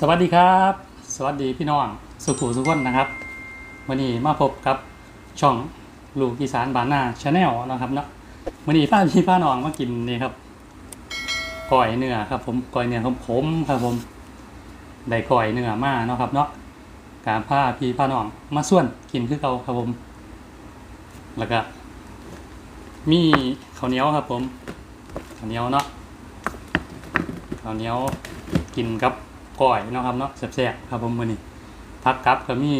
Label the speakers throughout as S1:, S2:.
S1: สวัสดีครับ สวัสดีพี่น้องสุขุสุขนนะครับวันนี้มาพบกับช่องลูกอีสานบานนาชาแนลนะครับเนาะวันนี้ป้าพี่ป้าน้องมากินนี่ครับก้อยเนื้อครับ ผมก้อยเนื้อของผมครับผมได้ก้อยเนื้อมาเนาะครับเนาะการผ้าพี่ป้าน้องมาส่วนกินคือเก่าครับผม แล้วก็มีข้าวเหนียวครับ ผมข้าวเหนียวเนาะข้าวเหนียวกินกับ ก้อยนะครับเนาะแซ่บๆครับผมมื้อนี้ผักกับก็มี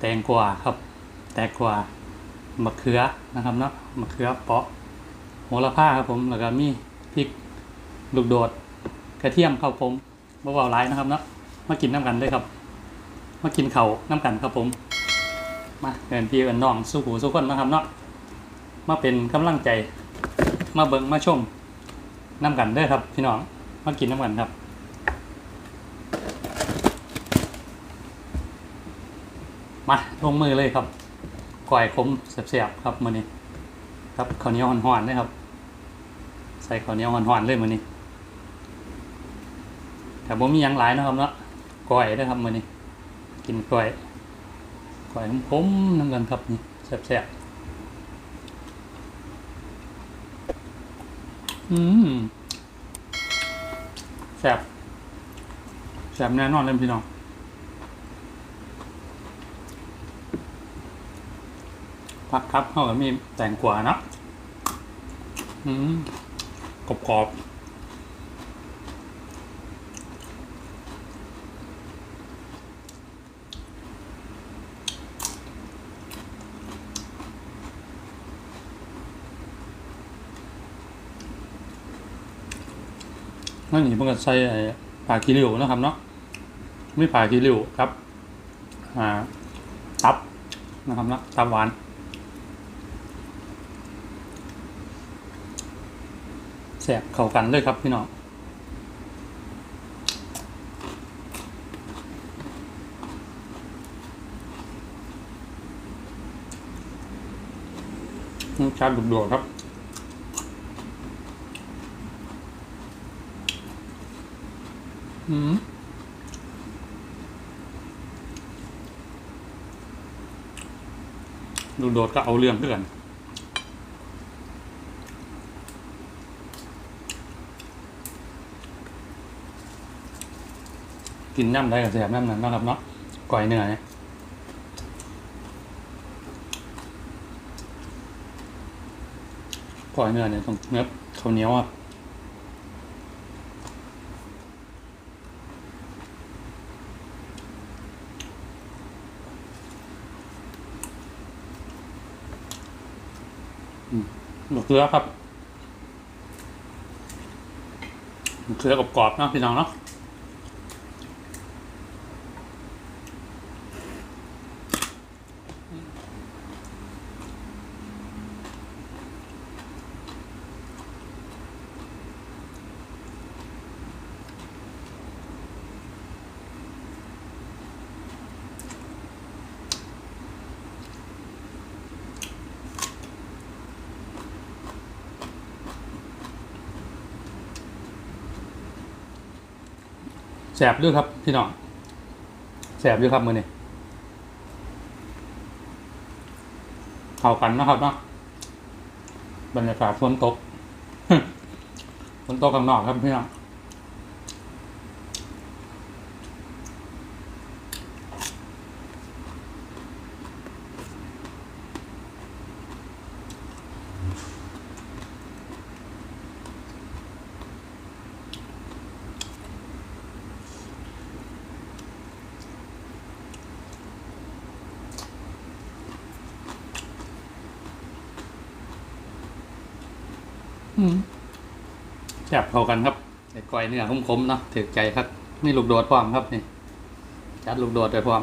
S1: แตงกวาครับ แตงกวามะเขือนะครับเนาะมะเขือเปาะโหระพาครับผมแล้วก็มีพริกลูกโดดกระเทียมครับผมบ่เบาหลายนะครับเนาะมากินน้ำกันเลยครับ มากินเขาน้ำกันครับผม มาเดินพี่เอินน้องสู้หูสู้คนนะครับเนาะมาเป็นกำลังใจ มาเบิ่งมาชมน้ำกันเด้อครับ พี่น้องมากินน้ำกันครับ มาลงมือเลยครับก่อยขมเสียบๆครับมือนี้ครับข้าวเหนียวห่อนๆเลยครับ ใส่ข้าวเหนียวห่อนๆเลยมือนี้แต่ผมมียังหลายนะครับเนาะก่อยนะครับมือนี้กินก่อยก่อยขมๆน้ำกันครับนี่แซ่บๆอืมแซ่บแซ่บแน่นอนเลยพี่น้อง พักครับเขาก็มีแตงกวาเนาะอืมกรอบกรอบนั่นนี่เพิ่งจะใส่ไอ้ปลาคีริวนะครับเนาะไม่ปลาคีริวครับ อ่า ตับนะครับเนาะตับหวาน แสบเข้ากันเลยครับพี่น้องรสชาติดุดๆครับอืมดุโดดก็เอาเรื่องเพื่อน กินน้ำได้กับแสบน้ำนั้นนะครับเนาะก่อยเนื้อเนี่ยก่อยเนื้อเนี่ยต้องเนื้อข้าวเหนียวอะอืมมะเขือครับมะเขือกรอบๆนะพี่น้องเนาะ แสบด้วยครับพี่น้องแสบด้วยครับมือนี่เข้ากันนะครับเนาะบรรยากาศฝนตกฝนตกข้างนอกครับพี่น้อง แสบเข้ากันครับไอ้ก้อยเนื้อคมๆเนาะถือใจครับนี่ลูกโดดพร้อมครับนี่จัดลูกโดดไปพร้อม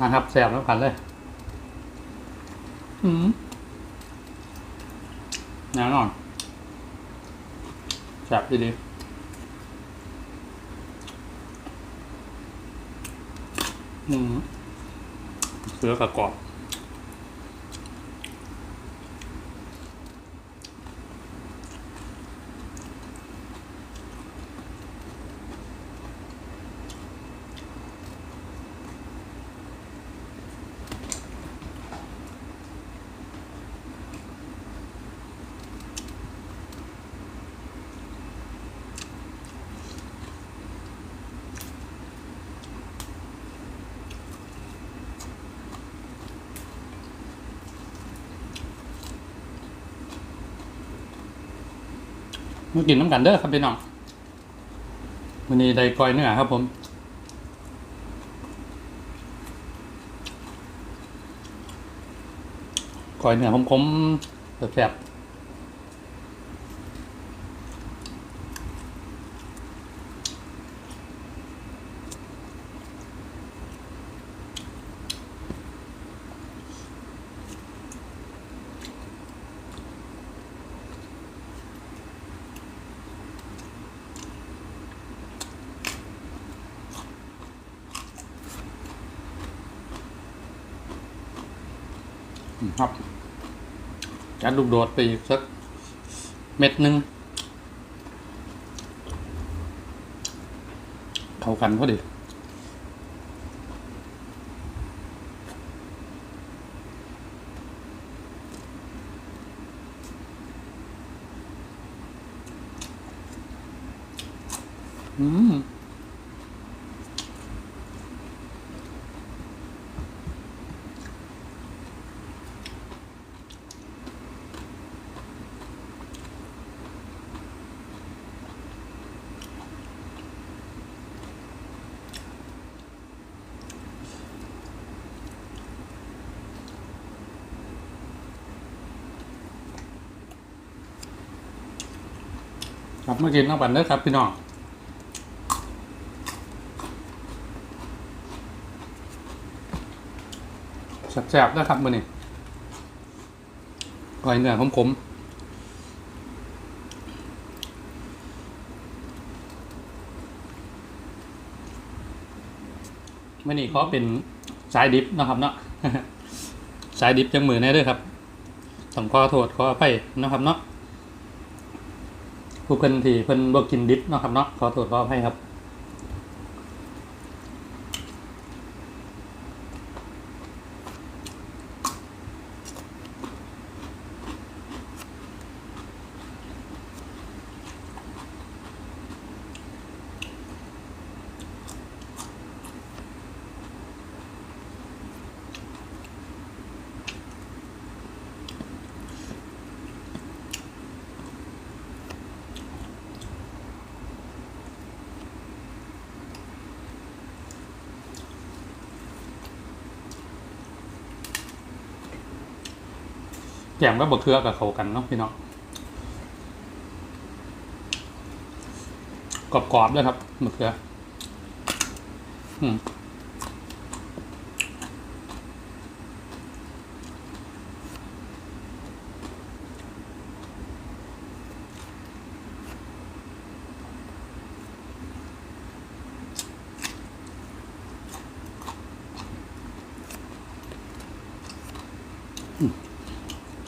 S1: นะครับแสบแล้วกันเลยอืมแน่นอนแสบดีๆอืมเสือกระกรอบ มากินน้ำกันเด้อครับพี่น้องวันนี้ได้กอยเนื้อครับผมกอยเนื้อคมๆแซ่บๆ ครับจัดลูกโดดไปอีกสักเม็ดหนึ่งเข้ากันพอดีอืม มากินน้ำปั่นเด้อครับพี่น้องแซ่บๆนะครับมื้อนี้ก้อยเนื้อขมๆมื้อนี้เขอเป็นสายดิบนะครับเนาะสายดิบจังมือแน่เด้อครับต้องขอโทษขออภัยนะครับเนาะ ผู้เพิ่นที่เพิ่นบ่กินดิบเนาะครับเนาะขอโทษขออภัยครับ แกมก็บะเคือกับเขากันเนาะพี่น้องกรอบๆด้วยครับมะเขือ อืม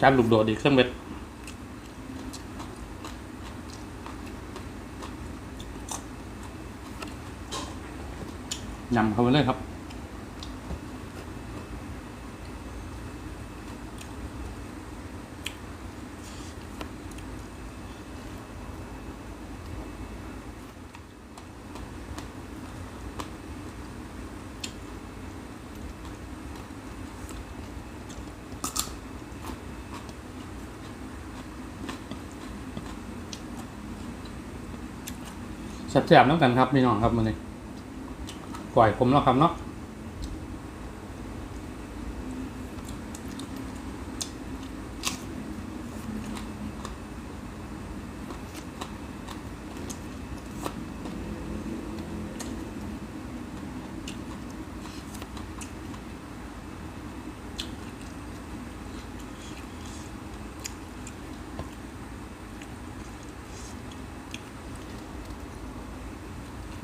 S1: จานลูกโดดอีกเครื่องเบ็ดยำเข้าไปเลยครับ แซ่บๆน้ำกันครับพี่น้องครับมันนี้ก่อยผมแล้วครับเนาะ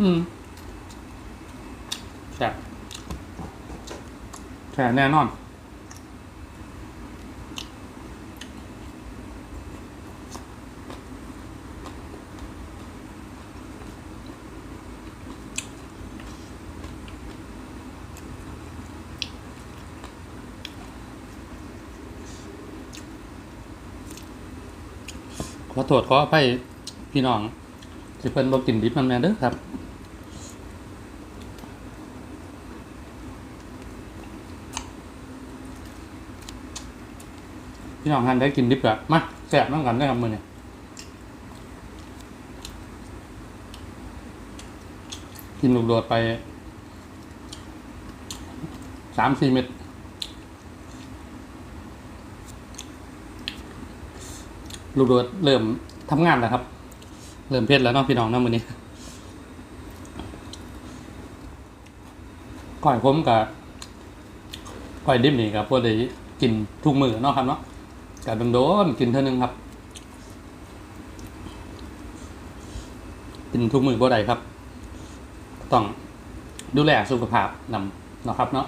S1: อืมแซ่บแซ่บแน่นอน ขอโทษขออภัยพี่น้องที่เพิ่นบ่กินดิบมันแม่เด้อครับ พี่น้องท่านได้กินดิบกับวมาแสบน้องกันได้ครับมือเนี่ยกินลูกโดดไปสามสี่เม็ดลูกโดดเริ่มทำงานแล้วครับ เริ่มเพชรแล้วน้องพี่น้องนะมือนี้ก่อยผมกับก่อยดิบนี่รับพวกได้กินทุกมือเนาะครับเนาะ กัดโดนๆกินเท่านึงครับ กินทุกมือบ่ได้ครับ ต้องดูแลสุขภาพนำนะครับเนาะ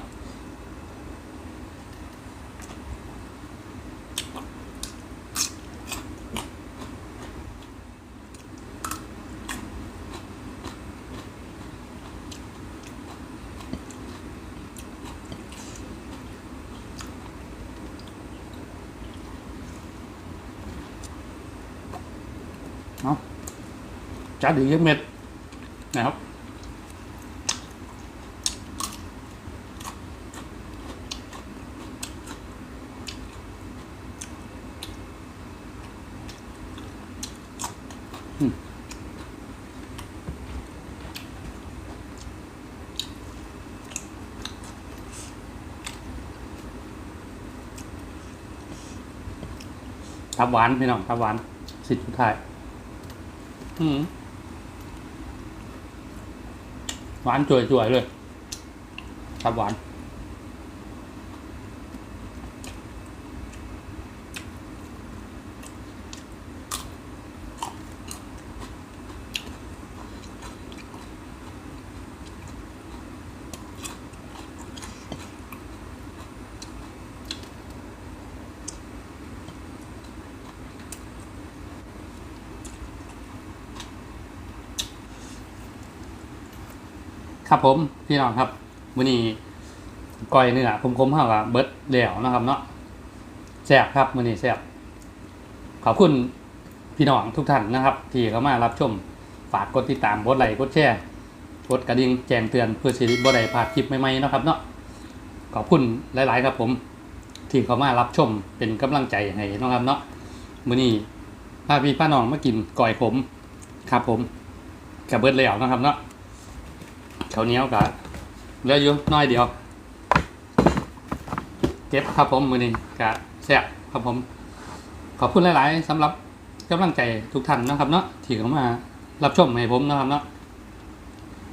S1: จัดดีเม็ดนะครับ ทับหวานพี่น้องทับหวานสิทธิ์สุดท้าย อืม หวานจ่วยๆเลยทับหวาน ครับผมพี่น้องครับมื้อนี้ก้อยเนื้อคมๆเฮากับเบิร์ดแล้วนะครับเนาะแซ่บครับมื้อนี้แซ่บขอบคุณพี่น้องทุกท่านนะครับ ที่เข้ามารับชมฝากกดติดตามกดไลค์กดแชร์กดกระดิ่งแจ้งเตือนเพื่อสิริบ่ได้พลาดคลิปใหม่ๆนะครับเนาะขอบคุณหลายๆครับผม ที่เข้ามารับชมเป็นกำลังใจให้นะครับเนาะมื้อนี้พาพี่ป้าน้องมากินก้อยขมครับผมกับเบิดแล้วนะครับเนาะ เขาเนียวกับเหลืออยู่น้อยเดียว เก็บครับผมมือนี้กะแซ่บครับผม ขอบคุณหลาย ๆสำหรับกำลังใจทุกท่านนะครับเนาะที่เข้ามารับชมให้ผมนะครับเนาะ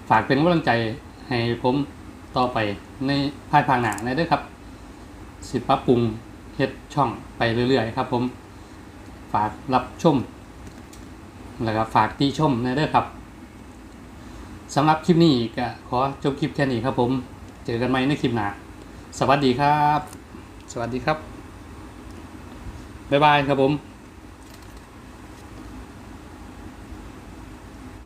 S1: ฝากเป็นกำลังใจให้ผมต่อไปในภายภาคหน้าในเด้วยครับ สิปรับปรุงเฮ็ดช่องไปเรื่อย ๆ ครับผม ฝากรับชม แล้วก็ฝากตีชมในเด้วยครับ สำหรับคลิปนี้ก็ขอจบคลิปแค่นี้ครับผม เจอกันใหม่ในคลิปหน้า สวัสดีครับ สวัสดีครับ บ๊ายบายครับผม